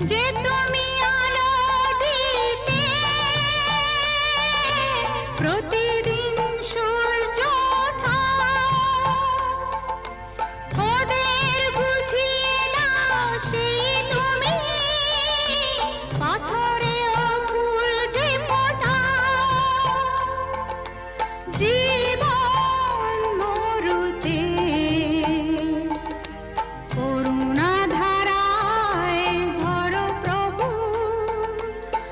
যে তুমি আলো দিতে প্রতি